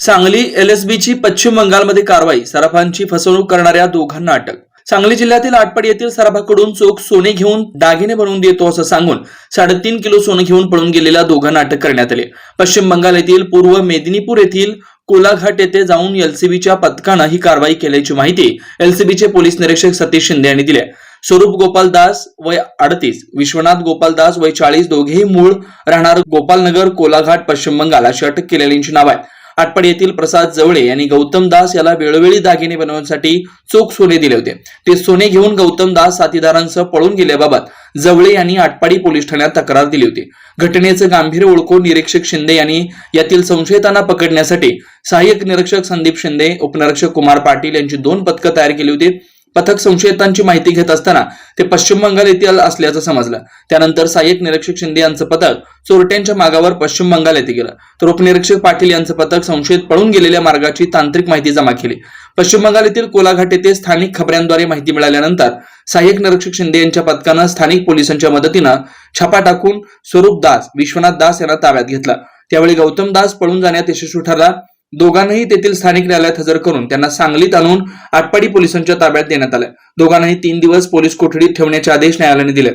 सांगली एलएसबीची पश्चिम बंगालमध्ये कारवाई सराफांची फसवणूक करणाऱ्या दोघांना अटक. सांगली जिल्ह्यातील आटपाडी येथील सराफाकडून चोख सोने घेऊन दागिने बनवून देतो असं सांगून साडेतीन किलो सोने घेऊन पळून गेलेल्या दोघांना अटक करण्यात आली. पश्चिम बंगाल येथील पूर्व मेदिनीपूर येथील कोलाघाट येथे जाऊन एलसीबीच्या पथकानं ही कारवाई केल्याची माहिती एलसीबीचे पोलीस निरीक्षक सतीश शिंदे यांनी दिली स्वरूप गोपाल दास वय अडतीस विश्वनाथ गोपाल दास वय चाळीस दोघेही मूळ राहणार गोपालनगर कोलाघाट पश्चिम बंगाल अशी अटक केलेल्यांची नाव आहे आटपाडी येथील प्रसाद जवळे यांनी गौतम दास याला वेळोवेळी दागिने बनवण्यासाठी चोख सोने दिले होते. ते सोने घेऊन गौतम दास साथीदारांसह पळून गेल्याबाबत जवळे यांनी आटपाडी पोलीस ठाण्यात तक्रार दिली होती. घटनेचं गांभीर्य ओळखून निरीक्षक शिंदे यांनी यातील संशयितांना पकडण्यासाठी सहाय्यक निरीक्षक संदीप शिंदे उपनिरीक्षक कुमार पाटील यांची दोन पथकं तयार केली होती. पथक संशयितांची माहिती घेत असताना ते पश्चिम बंगाल येथील असल्याचं समजलं. त्यानंतर सहाय्यक निरीक्षक शिंदे यांचं पथक चोरट्यांच्या मागावर पश्चिम बंगाल येथे गेलं. तर उपनिरीक्षक पाटील यांचं पथक संशयित पळून गेलेल्या मार्गाची तांत्रिक माहिती जमा केली. पश्चिम बंगाल येथील कोलाघाट येथे स्थानिक खबऱ्यांद्वारे माहिती मिळाल्यानंतर सहाय्यक निरीक्षक शिंदे यांच्या पथकानं स्थानिक पोलिसांच्या मदतीनं छापा टाकून स्वरूप दास विश्वनाथ दास यांना ताब्यात घेतला. त्यावेळी गौतम दास पळून जाण्यात यशस्वी ठरला. दोघांनाही तेथील स्थानिक न्यायालयात हजर करून त्यांना सांगलीत आणून आटपाडी पोलिसांच्या ताब्यात देण्यात आलं. दोघांनाही तीन दिवस पोलीस कोठडीत ठेवण्याचे आदेश न्यायालयाने दिले.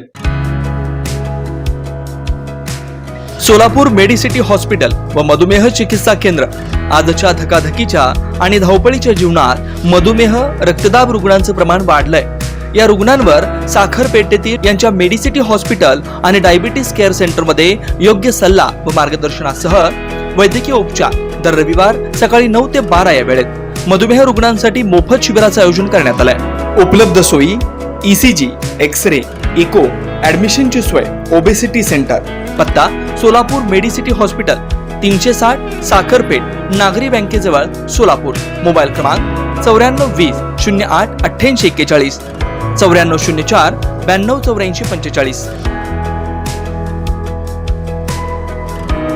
सोलापूर मेडिसिटी हॉस्पिटल व मधुमेह चिकित्सा केंद्र आजच्या धकाधकीच्या आणि धावपळीच्या जीवनात मधुमेह रक्तदाब रुग्णांचं प्रमाण वाढलंय. या रुग्णांवर साखर पेटेतील यांच्या मेडिसिटी हॉस्पिटल आणि डायबिटीस केअर सेंटरमध्ये योग्य सल्ला व मार्गदर्शनासह वैद्यकीय उपचार. दर रविवार सकाळी नऊ ते बारा या वेळेत. मधुमेह रुग्णांसाठी मोफत शिबिराचं आयोजन करण्यात आलंय. उपलब्ध सोयी ईसीजी एक्स रे इको ऍडमिशनची सोय ओबेसिटी सेंटर पत्ता सोलापूर मेडिसिटी हॉस्पिटल तीनशे साठ साखरपेठ नागरी बँकेजवळ सोलापूर. मोबाईल क्रमांक चौऱ्याण्णव वीस शून्य आठ अठ्ठ्याऐंशी एक्केचाळीस. चौऱ्याण्णव शून्य चार ब्याण्णव चौऱ्याऐंशी पंचेचाळीस.